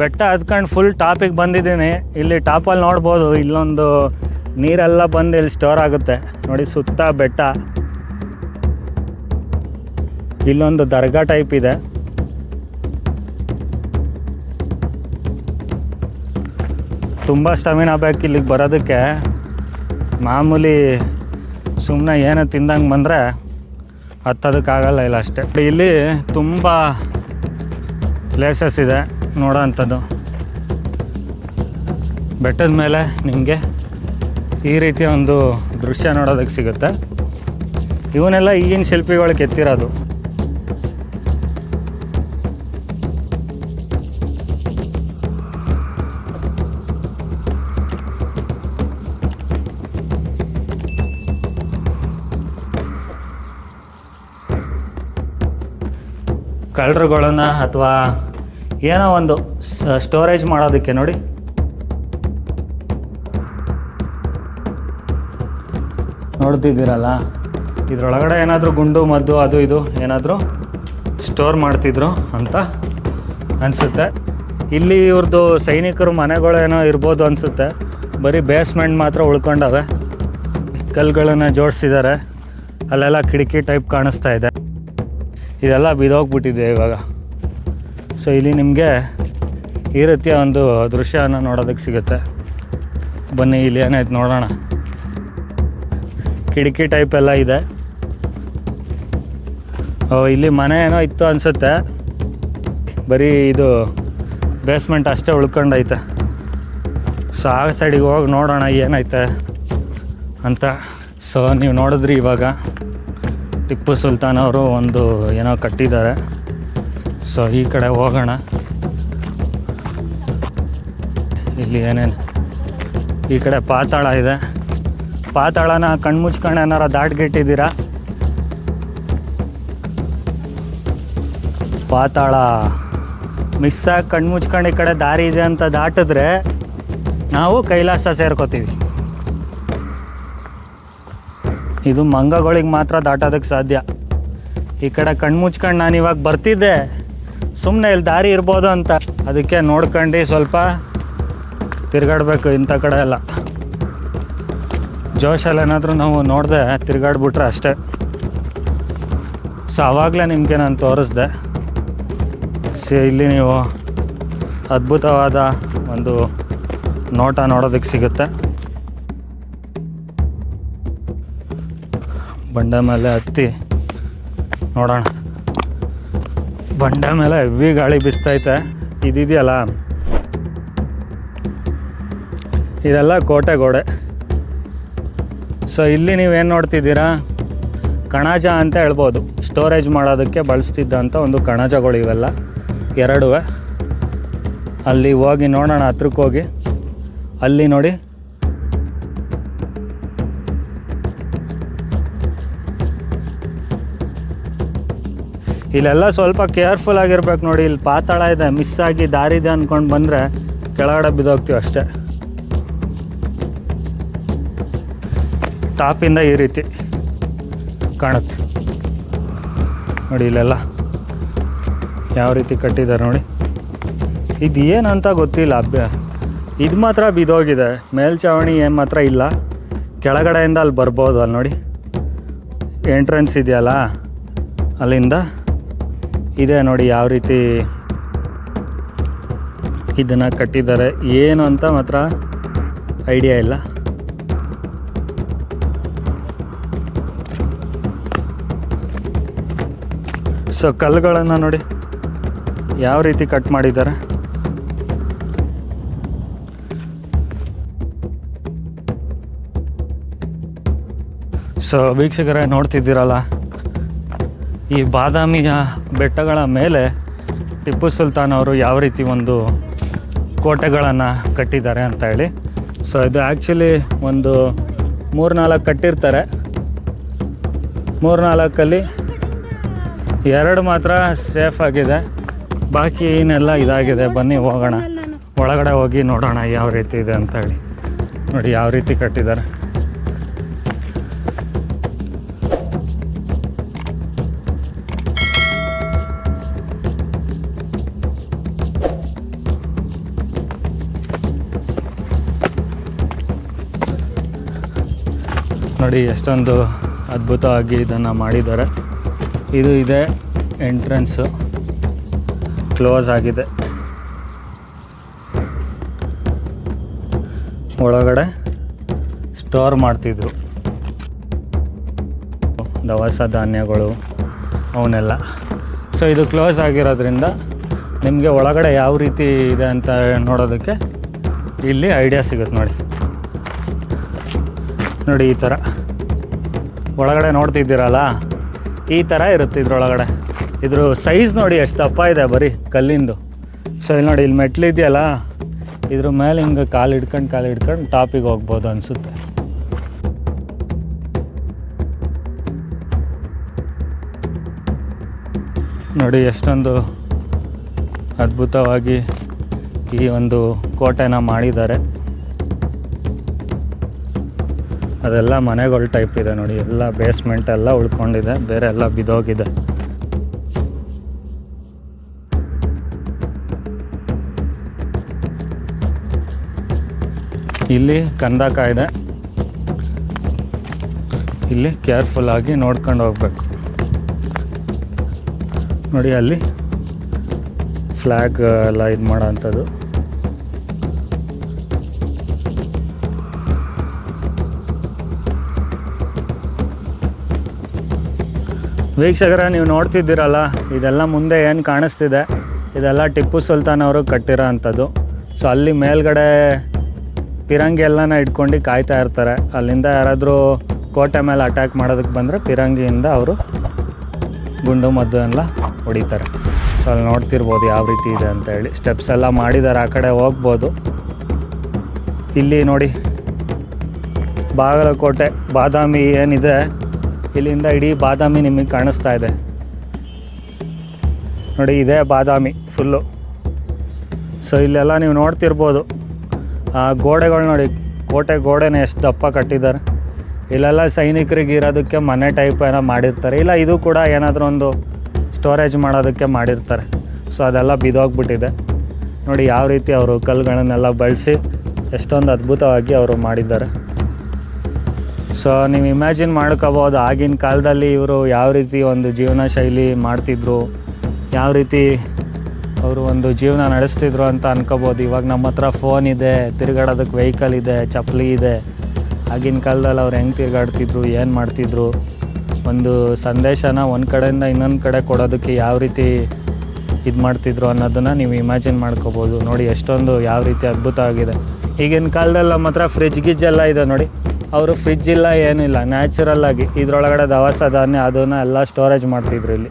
ಬೆಟ್ಟ ಹತ್ಕೊಂಡು ಫುಲ್ ಟಾಪಿಗೆ ಬಂದಿದ್ದೀನಿ. ಇಲ್ಲಿ ಟಾಪಲ್ಲಿ ನೋಡ್ಬೋದು, ಇಲ್ಲೊಂದು ನೀರೆಲ್ಲ ಬಂದು ಇಲ್ಲಿ ಸ್ಟೋರ್ ಆಗುತ್ತೆ. ನೋಡಿ ಸುತ್ತ ಬೆಟ್ಟ. ಇಲ್ಲೊಂದು ದರ್ಗಾ ಟೈಪ್ ಇದೆ. ತುಂಬ ಸ್ಟಮಿನಾ ಬೇಕು ಇಲ್ಲಿಗೆ ಬರೋದಕ್ಕೆ. ಮಾಮೂಲಿ ಸುಮ್ಮನೆ ಏನೋ ತಿಂದಂಗೆ ಬಂದರೆ ಹತ್ತೋದಕ್ಕಾಗಲ್ಲ ಇಲ್ಲ ಅಷ್ಟೇ. ಇಲ್ಲಿ ತುಂಬ ಪ್ಲೇಸಸ್ ಇದೆ. ನೋಡೋ ಅಂಥದ್ದು. ಬೆಟ್ಟದ ಮೇಲೆ ನಿಮಗೆ ಈ ರೀತಿಯ ಒಂದು ದೃಶ್ಯ ನೋಡೋದಕ್ಕೆ ಸಿಗುತ್ತೆ. ಇವನ್ನೆಲ್ಲ ಈಗಿನ ಶಿಲ್ಪಿಗಳು ಕೆತ್ತಿರೋದು. ಕಳ್ಳರುಗಳನ್ನ ಅಥವಾ ಏನೋ ಒಂದು ಸ್ಟೋರೇಜ್ ಮಾಡೋದಕ್ಕೆ ನೋಡಿ. ನೋಡ್ತಿದ್ದೀರಲ್ಲ, ಇದರೊಳಗಡೆ ಏನಾದರೂ ಗುಂಡು, ಮದ್ದು, ಅದು ಇದು ಏನಾದರೂ ಸ್ಟೋರ್ ಮಾಡ್ತಿದ್ರು ಅಂತ ಅನಿಸುತ್ತೆ. ಇಲ್ಲಿ ಇವ್ರದ್ದು ಸೈನಿಕರು ಮನೆಗಳೇನೋ ಇರ್ಬೋದು ಅನಿಸುತ್ತೆ. ಬರೀ ಬೇಸ್ಮೆಂಟ್ ಮಾತ್ರ ಉಳ್ಕೊಂಡವೆ. ಕಲ್ಲುಗಳನ್ನು ಜೋಡಿಸಿದ್ದಾರೆ. ಅಲ್ಲೆಲ್ಲ ಕಿಟಕಿ ಟೈಪ್ ಕಾಣಿಸ್ತಾ ಇದೆ. ಇದೆಲ್ಲ ಬಿದೋಗ್ಬಿಟ್ಟಿದೆ ಇವಾಗ. ಸೊ ಇಲ್ಲಿ ನಿಮಗೆ ಈ ರೀತಿಯ ಒಂದು ದೃಶ್ಯನ ನೋಡೋದಕ್ಕೆ ಸಿಗುತ್ತೆ. ಬನ್ನಿ, ಇಲ್ಲಿ ಏನಾಯ್ತು ನೋಡೋಣ. ಕಿಟಕಿ ಟೈಪ್ ಎಲ್ಲ ಇದೆ. ಓ, ಇಲ್ಲಿ ಮನೆ ಏನೋ ಇತ್ತು ಅನಿಸುತ್ತೆ. ಬರೀ ಇದು ಬೇಸ್ಮೆಂಟ್ ಅಷ್ಟೇ ಉಳ್ಕೊಂಡೈತೆ. ಸೊ ಆ ಸೈಡಿಗೆ ಹೋಗಿ ನೋಡೋಣ ಏನೈತೆ ಅಂತ. ಸೊ ನೀವು ನೋಡಿದ್ರಿ ಇವಾಗ. ಟಿಪ್ಪು ಸುಲ್ತಾನ್ ಅವರು ಒಂದು ಏನೋ ಕಟ್ಟಿದ್ದಾರೆ. ಸೊ ಈ ಕಡೆ ಹೋಗೋಣ. ಇಲ್ಲಿ ಏನೇನು? ಈ ಕಡೆ ಪಾತಾಳ ಇದೆ. ಪಾತಾಳನ ಕಣ್ಮುಚ್ಕೊಂಡು ಏನಾರ ದಾಟ್ಗಿಟ್ಟಿದ್ದೀರಾ? ಪಾತಾಳ. ಮಿಸ್ ಆಗಿ ಕಣ್ಮುಚ್ಕೊಂಡು ಈ ಕಡೆ ದಾರಿ ಇದೆ ಅಂತ ದಾಟಿದ್ರೆ ನಾವು ಕೈಲಾಸ ಸೇರ್ಕೋತೀವಿ. ಇದು ಮಂಗಗಳಿಗೆ ಮಾತ್ರ ದಾಟೋದಕ್ಕೆ ಸಾಧ್ಯ. ಈ ಕಡೆ ಕಣ್ಮುಚ್ಕೊಂಡು ನಾನು ಇವಾಗ ಬರ್ತಿದ್ದೆ ಸುಮ್ಮನೆ ಇಲ್ಲಿ ದಾರಿ ಇರ್ಬೋದು ಅಂತ. ಅದಕ್ಕೆ ನೋಡ್ಕೊಂಡು ಸ್ವಲ್ಪ ತಿರ್ಗಾಡ್ಬೇಕು ಇಂಥ ಕಡೆ ಎಲ್ಲ. ಜೋಶಲ್ಲಿ ಏನಾದರೂ ನಾವು ನೋಡಿದೆ ತಿರ್ಗಾಡ್ಬಿಟ್ರೆ ಅಷ್ಟೇ. ಸೊ ಆವಾಗಲೇ ನಿಮಗೆ ನಾನು ತೋರಿಸ್ದೆ. ಸಿ, ಇಲ್ಲಿ ನೀವು ಅದ್ಭುತವಾದ ಒಂದು ನೋಟ ನೋಡೋದಕ್ಕೆ ಸಿಗುತ್ತೆ. ಬಂಡೆ ಮೇಲೆ ಹತ್ತಿ. ನೋಡೋಣ. ಬಂಡೆ ಮೇಲೆ ಹೆವಿ ಗಾಳಿ ಬಿಸ್ತೈತೆ. ಇದಿದೆಯಲ್ಲ? ಇದೆಲ್ಲ ಕೋಟೆ ಗೋಡೆ. ಸೊ ಇಲ್ಲಿ ನೀವೇನು ನೋಡ್ತಿದ್ದೀರಾ? ಕಣಜ ಅಂತ ಹೇಳ್ಬೋದು. ಸ್ಟೋರೇಜ್ ಮಾಡೋದಕ್ಕೆ ಬಳಸ್ತಿದ್ದಂಥ ಒಂದು ಕಣಜಗಳು ಇವೆಲ್ಲ. ಎರಡುವೆ. ಅಲ್ಲಿ ಹೋಗಿ ನೋಡೋಣ ಹತ್ರಕ್ಕೆ ಹೋಗಿ ಅಲ್ಲಿ ನೋಡಿ. ಇಲ್ಲೆಲ್ಲ ಸ್ವಲ್ಪ ಕೇರ್ಫುಲ್ ಆಗಿರ್ಬೇಕು ನೋಡಿ. ಇಲ್ಲಿ ಪಾತಾಳ ಇದೆ ಮಿಸ್ ಆಗಿ ದಾರಿ ಇದೆ ಅಂದ್ಕೊಂಡು ಬಂದರೆ ಕೆಳಗಡೆ ಬಿದ್ದೋಗ್ತೀವಿ ಅಷ್ಟೇ. ಟಾಪಿಂದ ಈ ರೀತಿ ಕಾಣುತ್ತೆ. ನೋಡಿ ಇಲ್ಲೆಲ್ಲ ಯಾವ ರೀತಿ ಕಟ್ಟಿದ್ದಾರೆ ನೋಡಿ. ಇದು ಏನಂತ ಗೊತ್ತಿಲ್ಲ ಅಭ್ಯ. ಇದು ಮಾತ್ರ ಬಿದ್ದೋಗಿದೆ. ಮೇಲ್ಚಾವಣಿ ಏನು ಮಾತ್ರ ಇಲ್ಲ. ಕೆಳಗಡೆಯಿಂದ ಅಲ್ಲಿ ಬರ್ಬೋದು ಅಲ್ಲಿ ನೋಡಿ. ಎಂಟ್ರೆನ್ಸ್ ಇದೆಯಲ್ಲ ಅಲ್ಲಿಂದ. ಇದೆ ನೋಡಿ ಯಾವ ರೀತಿ ಇದನ್ನು ಕಟ್ಟಿದ್ದಾರೆ. ಏನು ಅಂತ ಮಾತ್ರ ಐಡಿಯಾ ಇಲ್ಲ. ಸೊ ಕಲ್ಲುಗಳನ್ನು ನೋಡಿ ಯಾವ ರೀತಿ ಕಟ್ ಮಾಡಿದ್ದಾರೆ. ಸೊ ವೀಕ್ಷಕರೇ ನೋಡ್ತಿದ್ದೀರಲ್ಲ, ಈ ಬಾದಾಮಿಯ ಬೆಟ್ಟಗಳ ಮೇಲೆ ಟಿಪ್ಪು ಸುಲ್ತಾನ್ ಅವರು ಯಾವ ರೀತಿ ಒಂದು ಕೋಟೆಗಳನ್ನು ಕಟ್ಟಿದ್ದಾರೆ ಅಂತ ಹೇಳಿ. ಸೊ ಇದು ಆ್ಯಕ್ಚುಲಿ ಒಂದು ಮೂರು ನಾಲ್ಕು ಕಟ್ಟಿರ್ತಾರೆ. ಮೂರು ನಾಲ್ಕಲ್ಲಿ ಎರಡು ಮಾತ್ರ ಸೇಫ್ ಆಗಿದೆ. ಬಾಕಿ ಏನೆಲ್ಲ ಇದಾಗಿದೆ. ಬನ್ನಿ ಹೋಗೋಣ. ಒಳಗಡೆ ಹೋಗಿ ನೋಡೋಣ ಯಾವ ರೀತಿ ಇದೆ ಅಂತ ಹೇಳಿ. ನೋಡಿ, ಯಾವ ರೀತಿ ಕಟ್ಟಿದ್ದಾರೆ. ನೋಡಿ, ಎಷ್ಟೊಂದು ಅದ್ಭುತವಾಗಿ ಇದನ್ನು ಮಾಡಿದ್ದಾರೆ. ಇದು ಇದೆ ಎಂಟ್ರೆನ್ಸು ಕ್ಲೋಸ್ ಆಗಿದೆ. ಒಳಗಡೆ ಸ್ಟೋರ್ ಮಾಡ್ತಿದ್ರು. ದವಸ ಧಾನ್ಯಗಳು, ಅವನ್ನೆಲ್ಲ. ಸೊ ಇದು ಕ್ಲೋಸ್ ಆಗಿರೋದ್ರಿಂದ ನಿಮಗೆ ಒಳಗಡೆ ಯಾವ ರೀತಿ ಇದೆ ಅಂತ ನೋಡೋದಕ್ಕೆ ಇಲ್ಲಿ ಐಡಿಯಾ ಸಿಗುತ್ತೆ ನೋಡಿ. ನೋಡಿ ಈ ಥರ. ಒಳಗಡೆ ನೋಡ್ತಿದ್ದೀರಲ್ಲ? ಈ ಥರ ಇರುತ್ತೆ ಇದ್ರೊಳಗಡೆ. ಇದ್ರ ಸೈಜ್ ನೋಡಿ ಎಷ್ಟು ದಪ್ಪ ಇದೆ ಬರೀ ಕಲ್ಲಿಂದು. ಸೊ ಇಲ್ಲಿ ನೋಡಿ, ಇಲ್ಲಿ ಮೆಟ್ಲು ಇದೆಯಲ್ಲ? ಇದ್ರ ಮೇಲೆ ಹಿಂಗೆ ಕಾಲು ಹಿಡ್ಕೊಂಡು ಕಾಲು ಹಿಡ್ಕೊಂಡು ಟಾಪಿಗೆ ಹೋಗ್ಬೋದು ಅನಿಸುತ್ತೆ. ನೋಡಿ, ಎಷ್ಟೊಂದು ಅದ್ಭುತವಾಗಿ ಈ ಒಂದು ಕೋಟೆನ ಮಾಡಿದ್ದಾರೆ. ಅದೆಲ್ಲ ಮನೆಗಳ ಟೈಪ್ ಇದೆ ನೋಡಿ. ಎಲ್ಲ ಬೇಸ್ಮೆಂಟ್ ಎಲ್ಲ ಉಳ್ಕೊಂಡಿದೆ. ಬೇರೆ ಎಲ್ಲ ಬಿದೋಗಿದೆ ಇಲ್ಲಿ ಕಂದಕ ಇದೆ ಇಲ್ಲಿ ಕೇರ್ಫುಲ್ ಆಗಿ ನೋಡ್ಕೊಂಡು ಹೋಗ್ಬೇಕು. ನೋಡಿ ಅಲ್ಲಿ ಫ್ಲ್ಯಾಗ್ ಎಲ್ಲ ಇದು ಮಾಡೋ ವೀಕ್ಷಕರ, ನೀವು ನೋಡ್ತಿದ್ದೀರಲ್ಲ, ಇದೆಲ್ಲ ಮುಂದೆ ಏನು ಕಾಣಿಸ್ತಿದೆ? ಇದೆಲ್ಲ ಟಿಪ್ಪು ಸುಲ್ತಾನ್ ಅವರು ಕಟ್ಟಿರೋ ಅಂಥದ್ದು ಸೊ ಅಲ್ಲಿ ಮೇಲ್ಗಡೆ ಪಿರಂಗಿ ಎಲ್ಲನ ಇಟ್ಕೊಂಡು ಕಾಯ್ತಾ ಇರ್ತಾರೆ. ಅಲ್ಲಿಂದ ಯಾರಾದರೂ ಕೋಟೆ ಮೇಲೆ ಅಟ್ಯಾಕ್ ಮಾಡೋದಕ್ಕೆ ಬಂದರೆ ಪಿರಂಗಿಯಿಂದ ಅವರು ಗುಂಡು ಮದ್ದು ಎಲ್ಲ ಹೊಡಿತಾರೆ. ಸೊ ಅಲ್ಲಿ ನೋಡ್ತಿರ್ಬೋದು ಯಾವ ರೀತಿ ಇದೆ ಅಂತ ಹೇಳಿ. ಸ್ಟೆಪ್ಸ್ ಎಲ್ಲ ಮಾಡಿದ್ದಾರೆ, ಆ ಕಡೆ ಹೋಗ್ಬೋದು. ಇಲ್ಲಿ ನೋಡಿ, ಬಾಗಲಕೋಟೆ, ಬಾದಾಮಿ ಏನಿದೆ ಇಲ್ಲಿಂದ ಇಡೀ ಬಾದಾಮಿ ನಿಮಗೆ ಕಾಣಿಸ್ತಾ ಇದೆ. ನೋಡಿ, ಇದೇ ಬಾದಾಮಿ ಫುಲ್ಲು ಸೊ ಇಲ್ಲೆಲ್ಲ ನೀವು ನೋಡ್ತಿರ್ಬೋದು. ಆ, ಗೋಡೆಗಳು ನೋಡಿ, ಕೋಟೆ ಗೋಡೆನ ಎಷ್ಟು ದಪ್ಪ ಕಟ್ಟಿದ್ದಾರೆ. ಇಲ್ಲೆಲ್ಲ ಸೈನಿಕರಿಗೆ ಇರೋದಕ್ಕೆ ಮನೆ ಟೈಪ್ ಏನೋ ಮಾಡಿರ್ತಾರೆ. ಇಲ್ಲ, ಇದು ಕೂಡ ಏನಾದರೂ ಒಂದು ಸ್ಟೋರೇಜ್ ಮಾಡೋದಕ್ಕೆ ಮಾಡಿರ್ತಾರೆ. ಸೊ ಅದೆಲ್ಲ ಬಿದೋಗ್ಬಿಟ್ಟಿದೆ ನೋಡಿ, ಯಾವ ರೀತಿ ಅವರು ಕಲ್ಲುಗಳನ್ನೆಲ್ಲ ಬಳಸಿ ಎಷ್ಟೊಂದು ಅದ್ಭುತವಾಗಿ ಅವರು ಮಾಡಿದ್ದಾರೆ. ಸೊ ನೀವು ಇಮ್ಯಾಜಿನ್ ಮಾಡ್ಕೋಬೋದು. ಆಗಿನ ಕಾಲದಲ್ಲಿ ಇವರು ಯಾವ ರೀತಿ ಒಂದು ಜೀವನ ಶೈಲಿ ಮಾಡ್ತಿದ್ರು, ಯಾವ ರೀತಿ ಅವರು ಒಂದು ಜೀವನ ನಡೆಸ್ತಿದ್ರು ಅಂತ ಅನ್ಕೋಬೋದು. ಇವಾಗ ನಮ್ಮ ಹತ್ರ ಫೋನ್ ಇದೆ, ತಿರುಗಾಡೋದಕ್ಕೆ ವೆಹಿಕಲ್ ಇದೆ, ಚಪ್ಪಲಿ ಇದೆ. ಆಗಿನ ಕಾಲದಲ್ಲಿ ಅವ್ರು ಹೆಂಗೆ ತಿರುಗಾಡ್ತಿದ್ರು, ಏನು ಮಾಡ್ತಿದ್ರು, ಒಂದು ಸಂದೇಶನ ಒಂದು ಕಡೆಯಿಂದ ಇನ್ನೊಂದು ಕಡೆ ಕೊಡೋದಕ್ಕೆ ಯಾವ ರೀತಿ ಇದು ಮಾಡ್ತಿದ್ರು ಅನ್ನೋದನ್ನು ನೀವು ಇಮ್ಯಾಜಿನ್ ಮಾಡ್ಕೋಬೋದು. ನೋಡಿ, ಎಷ್ಟೊಂದು ಯಾವ ರೀತಿ ಅದ್ಭುತ ಆಗಿದೆ ಈಗಿನ ಕಾಲದಲ್ಲಿ ನಮ್ಮ ಹತ್ರ ಫ್ರಿಜ್ ಗಿಜ್ ಇದೆ ನೋಡಿ. ಅವರು ಫ್ರಿಜ್ ಇಲ್ಲ ಏನಿಲ್ಲ ನ್ಯಾಚುರಲ್ ಆಗಿ ಇದ್ರೊಳಗಡೆ ದವಸ ಧಾನ್ಯ ಅದನ್ನ ಎಲ್ಲ ಸ್ಟೋರೇಜ್ ಮಾಡ್ತಿದ್ರು ಇಲ್ಲಿ.